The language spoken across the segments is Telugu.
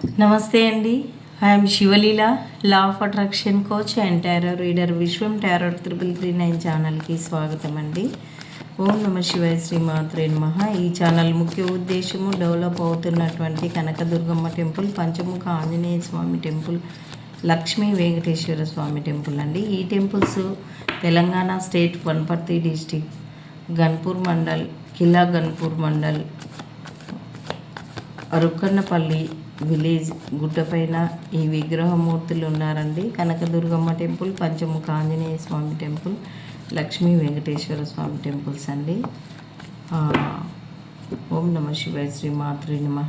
నమస్తే అండి. I'm Sivaleela law of attraction coach and tarot reader Viswam tarot triple three nine ఛానల్కి స్వాగతం అండి. ఓం నమ శివాయ శ్రీ మాత్రే మహా ఈ ఛానల్ ముఖ్య ఉద్దేశము డెవలప్ అవుతున్నటువంటి Kanakadurgamma temple Panchamukha Anjaneya Swamy temple Lakshmi Venkateswara Swamy temple అండి. ఈ temples Telangana state Wanaparthy district Ganpur mandal Kila Ganpur mandal Rukkannapalli village గుట్టపైన ఈ విగ్రహమూర్తులు ఉన్నారండి. Kanakadurgamma temple Panchamukha Anjaneya Swamy temple Lakshmi Venkateswara Swamy temples అండి. ఓం నమ శివాయ శ్రీ మాతృ నమ.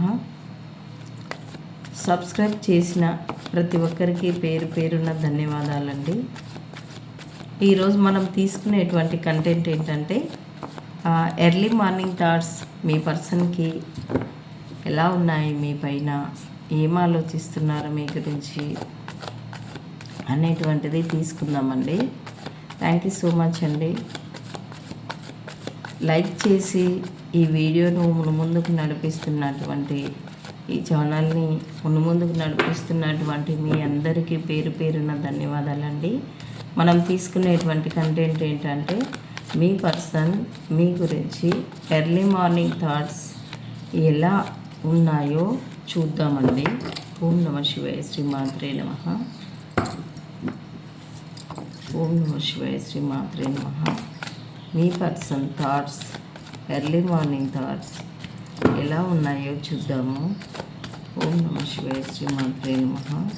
సబ్స్క్రైబ్ చేసిన ప్రతి ఒక్కరికి పేరు పేరున్న ధన్యవాదాలండి. ఈరోజు మనం తీసుకునేటువంటి కంటెంట్ ఏంటంటే ఎర్లీ మార్నింగ్ థాట్స్ మీ పర్సన్కి ఎలా ఉన్నాయి మీ పైన? ఏం ఆలోచిస్తున్నారు మీ గురించి? అనేటువంటిది తీసుకుందామండి. థ్యాంక్ యూ సో మచ్ అండి. లైక్ చేసి ఈ వీడియోను మునుముందుకు నడిపిస్తున్నటువంటి ఈ ఛానల్ని మునుముందుకు నడిపిస్తున్నటువంటి మీ అందరికీ పేరు పేరున ధన్యవాదాలండి. మనం తీసుకునేటువంటి కంటెంట్ ఏంటంటే మీ పర్సన్ మీ గురించి ఎర్లీ మార్నింగ్ థాట్స్ ఎలా ఉన్నాయో చూద్దామండి. ఓం నమ శివాయ శ్రీ మాత్రే నమ. ఓం నమ శివాయ శ్రీ మాత్రే నమ. మీ person thoughts early morning thoughts ఎలా ఉన్నాయో చూద్దాము. ఓం నమ శివాయ శ్రీ మాత్రే నమ.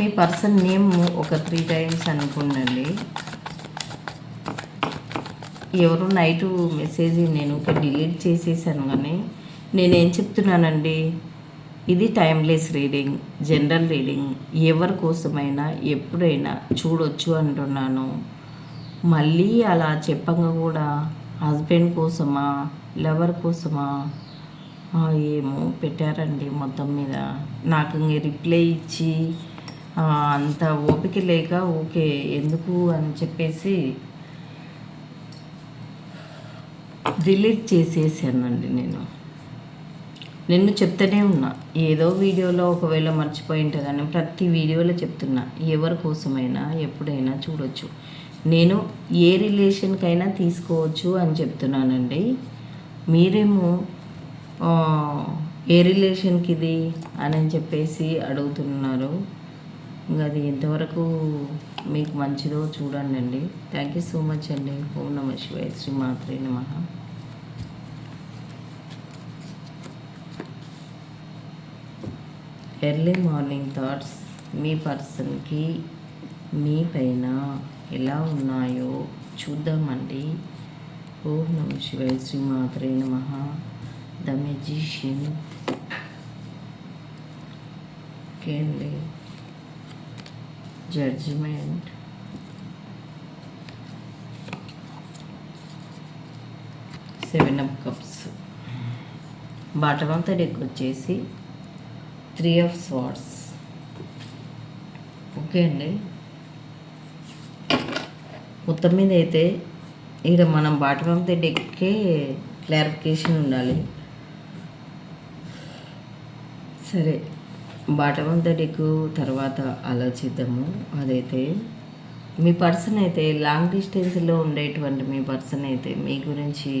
మీ పర్సన్ నేమ్ ఒక త్రీ టైమ్స్ అనుకున్నండి ఎవరు నైట్ మెసేజ్ నేను ఒక డిలీట్ చేసేసాను కానీ నేనేం చెప్తున్నానండి? ఇది టైమ్లెస్ రీడింగ్ జనరల్ రీడింగ్. ఎవరి కోసమైనా ఎప్పుడైనా చూడొచ్చు అంటున్నాను. మళ్ళీ అలా చెప్పంగా కూడా హస్బెండ్ కోసమా లవర్ కోసమా? ఏమో పెట్టారండి మొత్తం మీద. నాకు రిప్లై ఇచ్చి అంత ఓపిక లేక ఓకే ఎందుకు అని చెప్పేసి డిలీట్ చేసేసానండి నేను. నిన్ను చెప్తూనే ఉన్నా ఏదో వీడియోలో ఒకవేళ మర్చిపోయి ఉంటే కానీ ప్రతి వీడియోలో చెప్తున్నా ఎవరి కోసమైనా ఎప్పుడైనా చూడొచ్చు. నేను ఏ రిలేషన్కైనా తీసుకోవచ్చు అని చెప్తున్నానండి. మీరేమో ఏ రిలేషన్కి ఇది అని చెప్పేసి అడుగుతున్నారు. ఇంకా అది ఎంతవరకు మీకు మంచిదో చూడండి అండి థ్యాంక్ యూ సో మచ్ అండి. ఓం నమ శివాయ శ్రీ మాత్రే నమ. ఎర్లీ మార్నింగ్ థాట్స్ మీ పర్సన్కి మీ పైన ఎలా ఉన్నాయో చూద్దామండి. ఓం నమ శివాయ శ్రీ మాత్రే నమ. ద మెజిషియన్ ఓకే అండి. Judgement seven of cups bottom of the deck వచ్చేసి త్రీ ఆఫ్ స్వార్డ్స్ ఓకే అండి? మొత్తం మీద అయితే ఇక్కడ మనం బాటమ్ ఆఫ్ ద డెక్కే క్లారిఫికేషన్ ఉండాలి. సరే. బాటమ్ డెక్ తర్వాత ఆలోచిద్దాము. అదైతే మీ పర్సన్ అయితే లాంగ్ డిస్టెన్స్లో ఉండేటువంటి మీ పర్సన్ అయితే మీ గురించి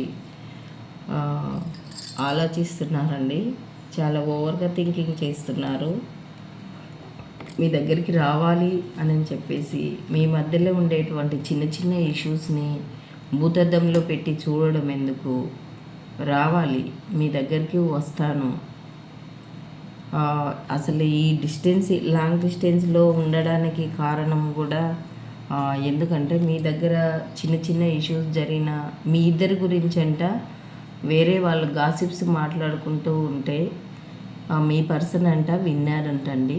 ఆలోచిస్తున్నారండి. చాలా ఓవర్గా థింకింగ్ చేస్తున్నారు. మీ దగ్గరికి రావాలి అని చెప్పేసి మీ మధ్యలో ఉండేటువంటి చిన్న చిన్న ఇష్యూస్ని భూతద్దంలో పెట్టి చూడడం ఎందుకు? రావాలి మీ దగ్గరికి వస్తాను. అసలు ఈ డిస్టెన్స్ లాంగ్ డిస్టెన్స్లో ఉండడానికి కారణం కూడా ఎందుకంటే మీ దగ్గర చిన్న చిన్న ఇష్యూస్ జరిగిన మీ ఇద్దరి గురించి అంట వేరే వాళ్ళు గాసిప్స్ మాట్లాడుకుంటూ ఉంటే మీ పర్సన్ అంట విన్నారంటండి.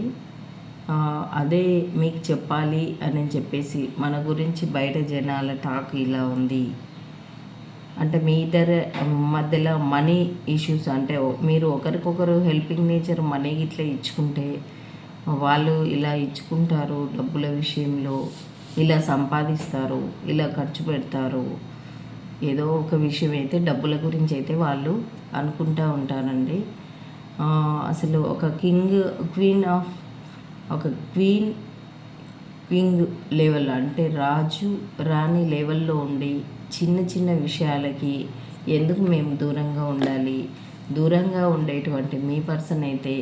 అదే మీకు చెప్పాలి అని చెప్పేసి మన గురించి బయట జనాల టాక్ ఇలా ఉంది. అంటే మీ ఇద్దరు మధ్యలో మనీ ఇష్యూస్ అంటే మీరు ఒకరికొకరు హెల్పింగ్ నేచర్ మనీ ఇట్లా ఇచ్చుకుంటే వాళ్ళు ఇలా ఇచ్చుకుంటారు డబ్బుల విషయంలో ఇలా సంపాదిస్తారు ఇలా ఖర్చు పెడతారు. ఏదో ఒక విషయం అయితే డబ్బుల గురించి అయితే వాళ్ళు అనుకుంటూ ఉంటారండి. అసలు ఒక కింగ్ క్వీన్ ఆఫ్ ఒక క్వీన్ క్వింగ్ లెవెల్ అంటే రాజు రాణి లెవెల్లో ఉండి చిన్న చిన్న విషయాలకి ఎందుకు మేము దూరంగా ఉండాలి? దూరంగా ఉండేటువంటి మీ పర్సన్ అయితే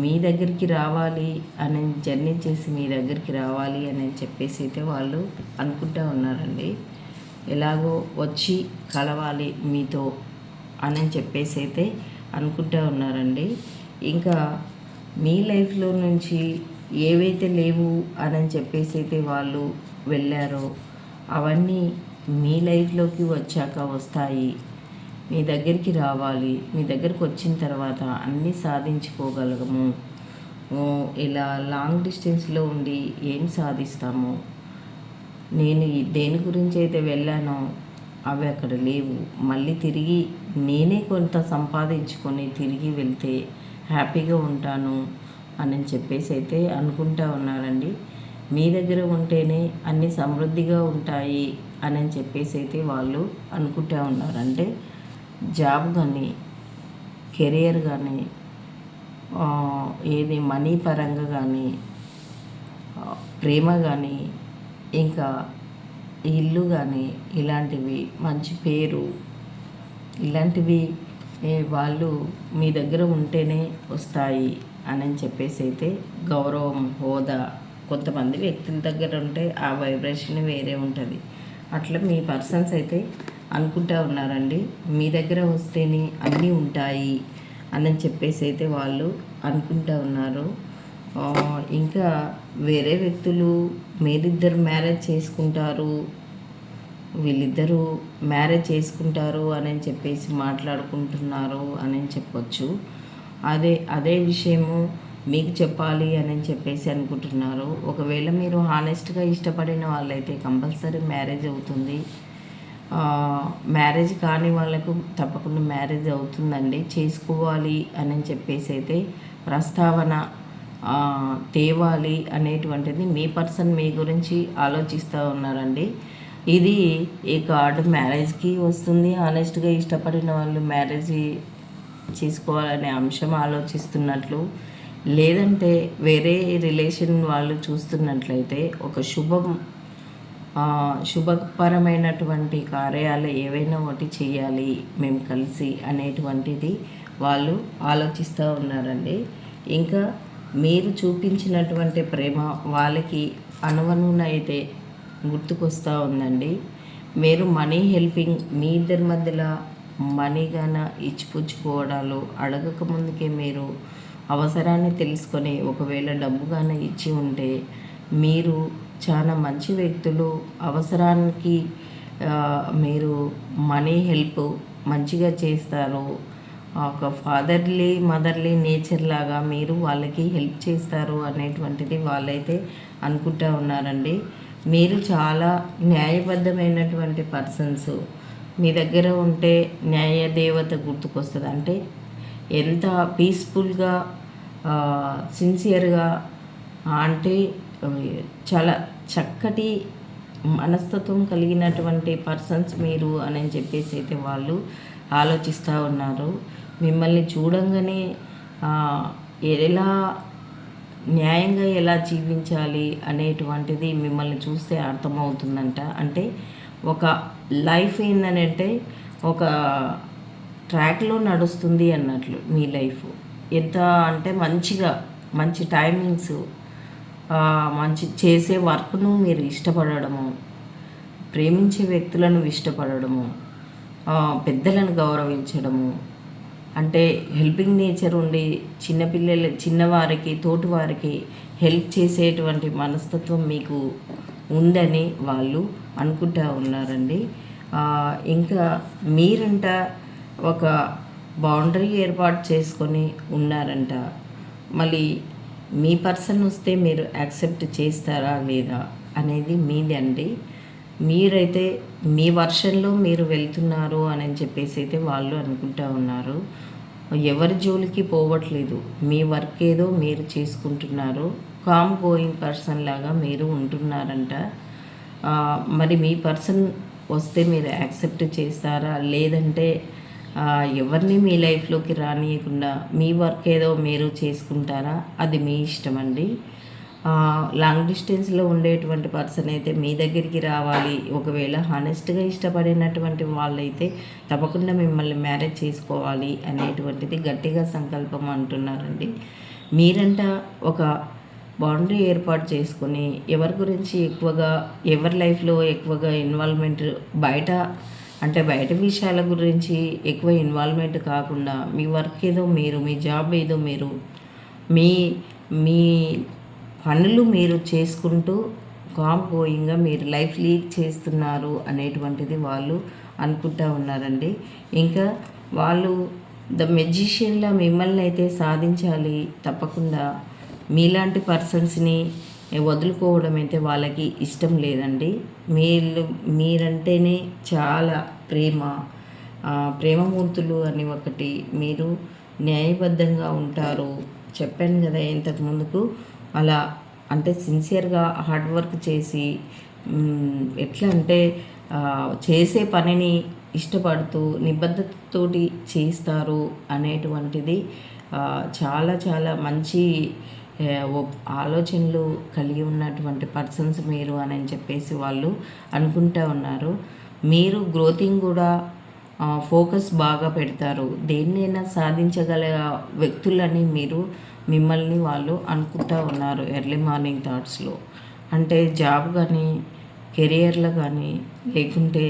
మీ దగ్గరికి రావాలి అని జర్నీ చేసి మీ దగ్గరికి రావాలి అని చెప్పేసి అయితే వాళ్ళు అనుకుంటూ ఉన్నారండి. ఎలాగో వచ్చి కలవాలి మీతో అని చెప్పేసి అయితే అనుకుంటూ ఉన్నారండి. ఇంకా మీ లైఫ్లో నుంచి ఏవైతే లేవు అని చెప్పేసి అయితే వాళ్ళు వెళ్ళారో అవన్నీ మీ లైఫ్లోకి వచ్చాక వస్తాయి. మీ దగ్గరికి రావాలి. మీ దగ్గరికి వచ్చిన తర్వాత అన్నీ సాధించుకోగలగము ఇలా లాంగ్ డిస్టెన్స్లో ఉండి ఏం సాధిస్తాము? నేను దేని గురించి అయితే వెళ్ళానో అవి అక్కడ లేవు. మళ్ళీ తిరిగి నేనే కొంత సంపాదించుకొని తిరిగి వెళ్తే హ్యాపీగా ఉంటాను అని చెప్పేసి అయితే అనుకుంటా ఉన్నారండి మీ దగ్గర ఉంటేనే అన్ని సమృద్ధిగా ఉంటాయి. అని చెప్పేసి అయితే వాళ్ళు అనుకుంటూ ఉన్నారు. అంటే జాబ్ కానీ కెరియర్ కానీ ఏది మనీ పరంగా కానీ ప్రేమ కానీ ఇంకా ఇల్లు కానీ ఇలాంటివి మంచి పేరు ఇలాంటివి వాళ్ళు మీ దగ్గర ఉంటేనే వస్తాయి అని చెప్పేసి అయితే గౌరవం హోదా కొంతమంది వ్యక్తుల దగ్గర ఉంటే ఆ వైబ్రేషన్ వేరే ఉంటుంది. అట్లా మీ పర్సన్స్ అయితే అనుకుంటా ఉన్నారండి. మీ దగ్గర వస్తేనే అన్నీ ఉంటాయి అని చెప్పేసి అయితే వాళ్ళు అనుకుంటా ఉన్నారు. ఇంకా వేరే వ్యక్తులు మీరిద్దరు మ్యారేజ్ చేసుకుంటారు. వీళ్ళిద్దరూ మ్యారేజ్ చేసుకుంటారు అని చెప్పేసి మాట్లాడుకుంటున్నారు అని చెప్పొచ్చు. అదే అదే విషయము మీకు చెప్పాలి అని చెప్పేసి అనుకుంటున్నారు. ఒకవేళ మీరు హానెస్ట్గా ఇష్టపడిన వాళ్ళైతే కంపల్సరీ మ్యారేజ్ అవుతుంది. మ్యారేజ్ కాని వాళ్ళకు తప్పకుండా మ్యారేజ్ అవుతుందండి. చేసుకోవాలి అని చెప్పేసి అయితే ప్రస్తావన తేవాలి అనేటువంటిది మీ పర్సన్ మీ గురించి ఆలోచిస్తూ ఉన్నారండి. ఇది ఈ కార్డు మ్యారేజ్కి వస్తుంది. హానెస్ట్గా ఇష్టపడిన వాళ్ళు మ్యారేజ్ చేసుకోవాలనే అంశం ఆలోచిస్తున్నట్లు లేదంటే వేరే రిలేషన్ వాళ్ళు చూస్తున్నట్లయితే ఒక శుభం శుభపరమైనటువంటి కార్యాలు ఏవైనా ఒకటి చేయాలి మేము కలిసి అనేటువంటిది వాళ్ళు ఆలోచిస్తూ ఉన్నారండి. ఇంకా మీరు చూపించినటువంటి ప్రేమ వాళ్ళకి అనువనునైతే గుర్తుకొస్తూ ఉందండి. మీరు మనీ హెల్పింగ్ మీ ఇద్దరి మధ్యలో మనీ గాన ఇచ్చిపుచ్చుకోవడాలు అడగక ముందుకే మీరు అవసరాన్ని తెలుసుకొని ఒకవేళ డబ్బుగానే ఇచ్చి ఉంటే మీరు చాలా మంచి వ్యక్తులు. అవసరానికి మీరు మనీ హెల్ప్ మంచిగా చేస్తారు. ఒక ఫాదర్లీ మదర్లీ నేచర్ లాగా మీరు వాళ్ళకి హెల్ప్ చేస్తారు అనేటువంటిది వాళ్ళైతే అనుకుంటా ఉన్నారండి. మీరు చాలా న్యాయబద్ధమైనటువంటి పర్సన్స్. మీ దగ్గర ఉంటే న్యాయ దేవత గుర్తుకొస్తుంది అంటే ఎంత పీస్ఫుల్గా సిన్సియర్గా అంటే చాలా చక్కటి మనస్తత్వం కలిగినటువంటి పర్సన్స్ మీరు అని చెప్పేసి అయితే వాళ్ళు ఆలోచిస్తూ ఉన్నారు. మిమ్మల్ని చూడంగానే ఎలా న్యాయంగా ఎలా జీవించాలి అనేటువంటిది మిమ్మల్ని చూస్తే అర్థమవుతుందంట. అంటే ఒక లైఫ్ ఏంటనంటే ఒక ట్రాక్లో నడుస్తుంది అన్నట్లు మీ లైఫ్. ఎంత అంటే మంచిగా మంచి టైమింగ్స్ మంచి చేసే వర్క్ను మీరు ఇష్టపడడము ప్రేమించే వ్యక్తులను ఇష్టపడము పెద్దలను గౌరవించడము అంటే హెల్పింగ్ నేచర్ ఉండి చిన్నపిల్లల చిన్నవారికి తోటివారికి హెల్ప్ చేసేటువంటి మనస్తత్వం మీకు ఉందని వాళ్ళు అనుకుంటా ఉన్నారండి. ఇంకా మీరంట ఒక బౌండరీ ఏర్పాటు చేసుకొని ఉన్నారంట. మళ్ళీ మీ పర్సన్ వస్తే మీరు యాక్సెప్ట్ చేస్తారా లేదా అనేది మీది అండి. మీరైతే మీ వర్షన్లో మీరు వెళ్తున్నారు అని చెప్పేసి అయితే వాళ్ళు అనుకుంటా ఉన్నారు. ఎవరి జోలికి పోవట్లేదు. మీ వర్క్ ఏదో మీరు చేసుకుంటున్నారు. కామ్ గోయింగ్ పర్సన్ లాగా మీరు ఉంటున్నారంట. మరి మీ పర్సన్ వస్తే మీరు యాక్సెప్ట్ చేస్తారా? లేదంటే ఎవరిని మీ లైఫ్లోకి రానియకుండా మీ వర్క్ ఏదో మీరు చేసుకుంటారా? అది మీ ఇష్టం అండి లాంగ్ డిస్టెన్స్లో ఉండేటువంటి పర్సన్ అయితే మీ దగ్గరికి రావాలి. ఒకవేళ హానెస్ట్గా ఇష్టపడినటువంటి వాళ్ళైతే తప్పకుండా మిమ్మల్ని మ్యారేజ్ చేసుకోవాలి అనేటువంటిది గట్టిగా సంకల్పం అంటున్నారండి. మీరంట ఒక బౌండరీ ఏర్పాటు చేసుకొని ఎవరి గురించి ఎక్కువగా ఎవరి లైఫ్లో ఎక్కువగా ఇన్వాల్వ్మెంట్ బయట అంటే బయట విషయాల గురించి ఎక్కువ ఇన్వాల్వ్మెంట్ కాకుండా మీ వర్క్ ఏదో మీరు మీ జాబ్ ఏదో మీరు మీ మీ పనులు మీరు చేసుకుంటూ కామ్ గోయింగ్గా మీరు లైఫ్ లీడ్ చేస్తున్నారు అనేటువంటిది వాళ్ళు అనుకుంటా ఉన్నారండి. ఇంకా వాళ్ళు ద మెజిషియన్లా మిమ్మల్ని అయితే సాధించాలి తప్పకుండా. మీలాంటి పర్సన్స్ని వదులుకోవడం అయితే వాళ్ళకి ఇష్టం లేదండి. మీరు మీరంటేనే చాలా ప్రేమ. ప్రేమమూర్తులు అని ఒకటి మీరు న్యాయబద్ధంగా ఉంటారు. చెప్పాను కదా ఇంతకు ముందుకు అలా అంటే సిన్సియర్గా హార్డ్ వర్క్ చేసి ఎట్లా అంటే చేసే పనిని ఇష్టపడుతూ నిబద్ధతతోటి చేస్తారు అనేటువంటిది చాలా చాలా మంచి ఆలోచనలు కలిగి ఉన్నటువంటి పర్సన్స్ మీరు అని చెప్పేసి వాళ్ళు అనుకుంటూ ఉన్నారు. మీరు గ్రోతింగ్ కూడా ఫోకస్ బాగా పెడతారు. దేన్నైనా సాధించగల వ్యక్తులని మీరు మిమ్మల్ని వాళ్ళు అనుకుంటా ఉన్నారు ఎర్లీ మార్నింగ్ థాట్స్లో అంటే జాబ్ కానీ కెరియర్లో కానీ లేకుంటే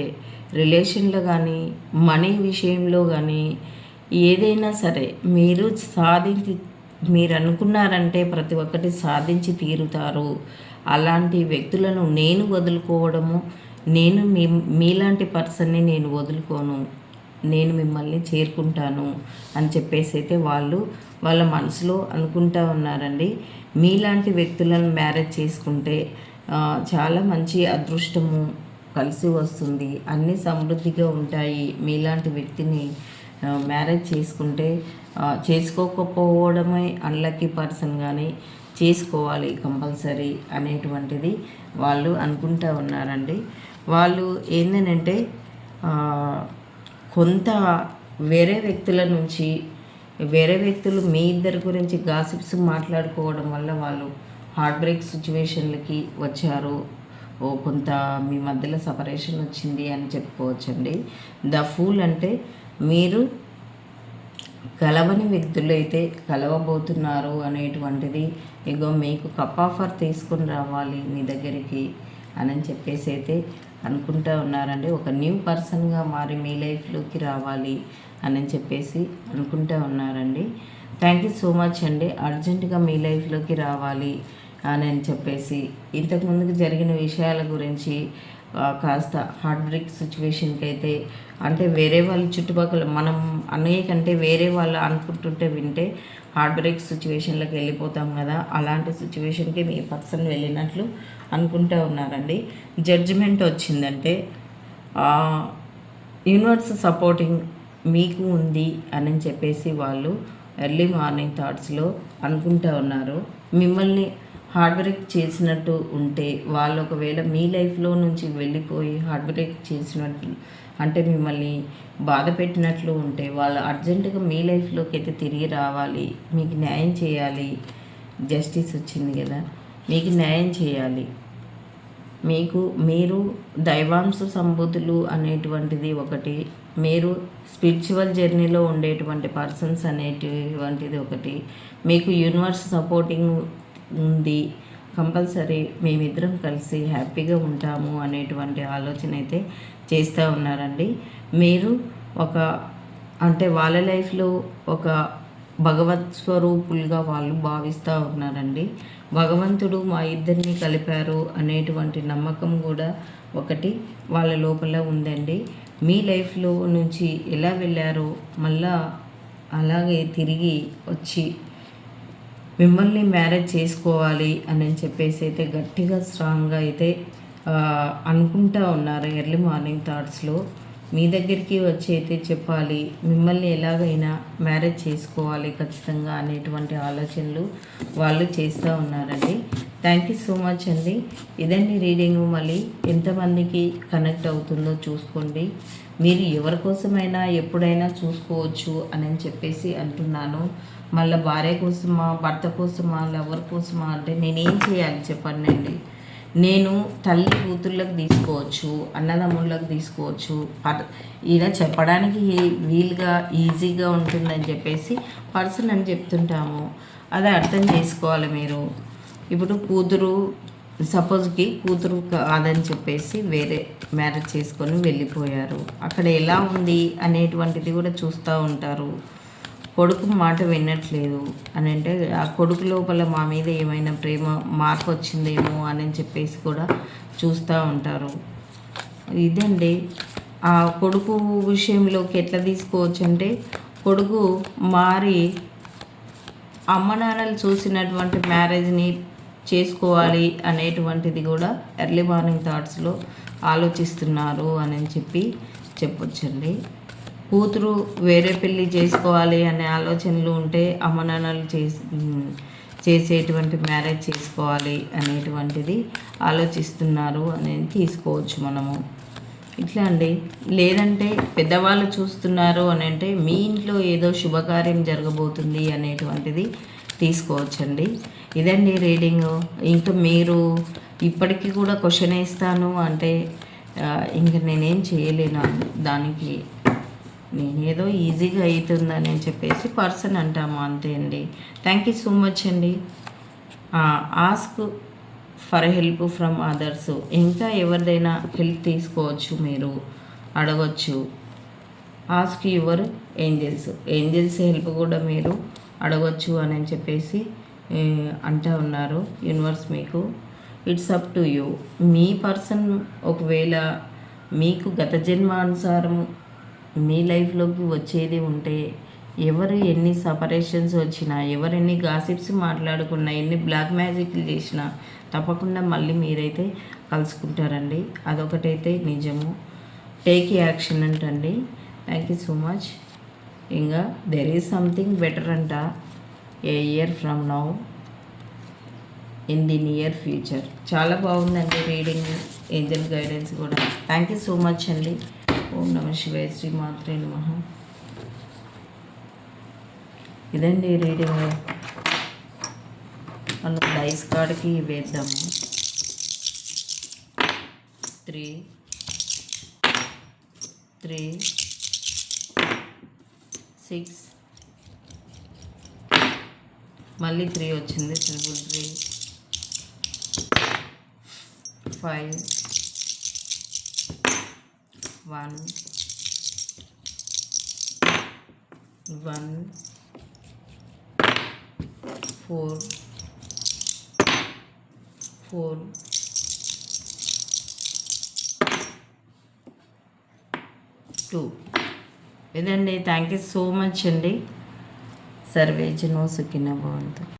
రిలేషన్లో కానీ మనీ విషయంలో కానీ ఏదైనా సరే మీరు సాధించి మీరు అనుకున్నారంటే ప్రతి ఒక్కటి సాధించి తీరుతారు. అలాంటి వ్యక్తులను నేను వదులుకోవడము నేను మీ మీలాంటి పర్సన్ని నేను వదులుకోను నేను మిమ్మల్ని చేరుకుంటాను అని చెప్పేసి అయితే వాళ్ళు వాళ్ళ మనసులో అనుకుంటా ఉన్నారండి. మీలాంటి వ్యక్తులను మ్యారేజ్ చేసుకుంటే చాలా మంచి అదృష్టము కలిసి వస్తుంది. అన్నీ సమృద్ధిగా ఉంటాయి. మీలాంటి వ్యక్తిని మ్యారేజ్ చేసుకుంటే చేసుకోకపోవడమే అన్లక్కీ పర్సన్ కానీ చేసుకోవాలి కంపల్సరీ అనేటువంటిది వాళ్ళు అనుకుంటా ఉన్నారండి. వాళ్ళు ఏంటంటే కొంత వేరే వ్యక్తుల నుంచి వేరే వ్యక్తులు మీ ఇద్దరి గురించి గాసిప్స్ మాట్లాడుకోవడం వల్ల వాళ్ళు హార్ట్ బ్రేక్ సిచ్యువేషన్లకి వచ్చారు. ఓ కొంత మీ మధ్యలో సపరేషన్ వచ్చింది అని చెప్పుకోవచ్చండి. ద ఫూల్ అంటే మీరు కలవని వ్యక్తులు అయితే కలవబోతున్నారు అనేటువంటిది ఇగో మీకు కప్ ఆఫర్ తీసుకుని రావాలి మీ దగ్గరికి అని చెప్పేసి అయితే అనుకుంటూ ఉన్నారండి. ఒక న్యూ పర్సన్గా మారి మీ లైఫ్లోకి రావాలి అని చెప్పేసి అనుకుంటూ ఉన్నారండి. థ్యాంక్ యూ సో మచ్ అండి. అర్జెంటుగా మీ లైఫ్లోకి రావాలి అని చెప్పేసి ఇంతకుముందుకు జరిగిన విషయాల గురించి కాస్త హార్ట్ బ్రేక్ సిచ్యువేషన్కి అయితే అంటే వేరే వాళ్ళ చుట్టుపక్కల మనం అన్నయ్య కంటే వేరే వాళ్ళు అనుకుంటుంటే వింటే హార్ట్ బ్రేక్ సిచ్యువేషన్లోకి వెళ్ళిపోతాం కదా అలాంటి సిచ్యువేషన్కి మీ పర్సన్ వెళ్ళినట్లు అనుకుంటూ ఉన్నారండి. జడ్జిమెంట్ వచ్చిందంటే యూనివర్స్ సపోర్టింగ్ మీకు ఉంది అని చెప్పేసి వాళ్ళు ఎర్లీ మార్నింగ్ థాట్స్లో అనుకుంటూ ఉన్నారు. మిమ్మల్ని హార్డ్ బ్రేక్ చేసినట్టు ఉంటే వాళ్ళు ఒకవేళ మీ లైఫ్లో నుంచి వెళ్ళిపోయి హార్డ్ బ్రేక్ చేసినట్టు అంటే మిమ్మల్ని బాధ పెట్టినట్లు ఉంటే వాళ్ళు అర్జెంటుగా మీ లైఫ్లోకి అయితే తిరిగి రావాలి. మీకు న్యాయం చేయాలి. జస్టిస్ వచ్చింది కదా. మీకు న్యాయం చేయాలి. మీకు మీరు దైవాంశ సంబుద్ధులు అనేటువంటిది ఒకటి మీరు స్పిరిచువల్ జర్నీలో ఉండేటువంటి పర్సన్స్ అనేటువంటిది ఒకటి మీకు యూనివర్స్ సపోర్టింగ్ ఉంది కంపల్సరీ మేమిద్దరం కలిసి హ్యాపీగా ఉంటాము అనేటువంటి ఆలోచన అయితే చేస్తూ ఉన్నారండి. మీరు ఒక అంటే వాళ్ళ లైఫ్లో ఒక భగవత్ స్వరూపులుగా వాళ్ళు భావిస్తూ ఉన్నారండి. భగవంతుడు మా ఇద్దరిని కలిపారు అనేటువంటి నమ్మకం కూడా ఒకటి వాళ్ళ లోపల ఉందండి. మీ లైఫ్లో నుంచి ఎలా వెళ్ళారో మళ్ళా అలాగే తిరిగి వచ్చి మిమ్మల్ని మ్యారేజ్ చేసుకోవాలి అని చెప్పేసి అయితే గట్టిగా స్ట్రాంగ్గా అయితే అనుకుంటా ఉన్నారు ఎర్లీ మార్నింగ్ థాట్స్లో మీ దగ్గరికి వచ్చి అయితే చెప్పాలి మిమ్మల్ని ఎలాగైనా మ్యారేజ్ చేసుకోవాలి ఖచ్చితంగా అనేటువంటి ఆలోచనలు వాళ్ళు చేస్తూ ఉన్నారండి. థ్యాంక్ యూ సో మచ్ అండి. ఇదండి రీడింగ్ మళ్ళీ. ఎంతమందికి కనెక్ట్ అవుతుందో చూసుకోండి. మీరు ఎవరి కోసమైనా ఎప్పుడైనా చూసుకోవచ్చు అని చెప్పేసి అంటున్నాను. మళ్ళీ భార్య కోసమా భర్త కోసమా లవర్ కోసమా అంటే నేనేం చేయాలి చెప్పండి అండి? నేను తల్లి కూతుళ్ళకి తీసుకోవచ్చు అన్నదమ్ముళ్ళకి తీసుకోవచ్చు ఈయన చెప్పడానికి వీలుగా ఈజీగా ఉంటుందని చెప్పేసి పర్సన్ అని చెప్తుంటాము. అది అర్థం చేసుకోవాలి మీరు. ఇప్పుడు కూతురు సపోజ్కి కూతురు కాదని చెప్పేసి వేరే మ్యారేజ్ చేసుకొని వెళ్ళిపోయారు. అక్కడ ఎలా ఉంది అనేటువంటిది కూడా చూస్తూ ఉంటారు. కొడుకు మాట వినట్లేదు అని అంటే ఆ కొడుకు లోపల మా మీద ఏమైనా ప్రేమ మార్పు వచ్చిందేమో అని చెప్పేసి కూడా చూస్తూ ఉంటారు. ఇదండి. ఆ కొడుకు విషయంలోకి ఎట్లా తీసుకోవచ్చు అంటే కొడుకు మారి అమ్మ నాన్నలు చూసినటువంటి మ్యారేజ్ని చేసుకోవాలి అనేటువంటిది కూడా ఎర్లీ మార్నింగ్ థాట్స్లో ఆలోచిస్తున్నారు అని చెప్పి చెప్పొచ్చండి. కూతురు వేరే పెళ్ళి చేసుకోవాలి అనే ఆలోచనలు ఉంటే అమ్మ నాన్నలు చేసి చేసేటువంటి మ్యారేజ్ చేసుకోవాలి అనేటువంటిది ఆలోచిస్తున్నారు అనేది తీసుకోవచ్చు మనము. ఇట్లా అండి. లేదంటే పెద్దవాళ్ళు చూస్తున్నారు అని అంటే మీ ఇంట్లో ఏదో శుభకార్యం జరగబోతుంది అనేటువంటిది తీసుకోవచ్చండి. ఇదండి రీడింగ్. ఇంకా మీరు ఇప్పటికీ కూడా క్వశ్చన్ వేస్తాను అంటే ఇంకా నేనేం చేయలేను దానికి నేనేదో ఈజీగా అవుతుందని చెప్పేసి పర్సన్ అంటాము అంతే అండి. థ్యాంక్ యూ సో మచ్ అండి. Ask for help from others ఇంకా ఎవరిదైనా హెల్ప్ తీసుకోవచ్చు మీరు అడగచ్చు. Ask your angels angels help కూడా మీరు అడగచ్చు అని చెప్పేసి అంటా ఉన్నారు యూనివర్స్ మీకు. ఇట్స్ అప్ టు యూ మీ పర్సన్ ఒకవేళ మీకు గత జన్మానుసారం మీ లైఫ్లోకి వచ్చేది ఉంటే ఎవరు ఎన్ని సపరేషన్స్ వచ్చినా ఎవరు ఎన్ని గాసిప్స్ మాట్లాడుకున్నా ఎన్ని బ్లాక్ మ్యాజిక్లు చేసినా తప్పకుండా మళ్ళీ మీరైతే కలుసుకుంటారండి. అదొకటైతే నిజము. టేక్ యాక్షన్ అంటండి. థ్యాంక్ యూ సో మచ్ ఇంకా దెర్ ఈజ్ సంథింగ్ బెటర్ అంట. A year from now in the near future చాలా బాగుందండి రీడింగ్ ఏంజల్ గైడెన్స్ కూడా. థ్యాంక్ యూ సో మచ్ అండి. ఓం నమ శివాయ శ్రీ మాత్రే నమ. ఇదండి రీడింగ్ మనం డైస్ కార్డ్కి వేద్దాము. త్రీ. త్రీ. సిక్స్. మళ్ళీ త్రీ వచ్చింది. Triple three. Five. One. One. Four. Four. Two. ఇదండి థ్యాంక్ యూ సో మచ్ అండి. సర్వే జనో సుఖిన భవంతు.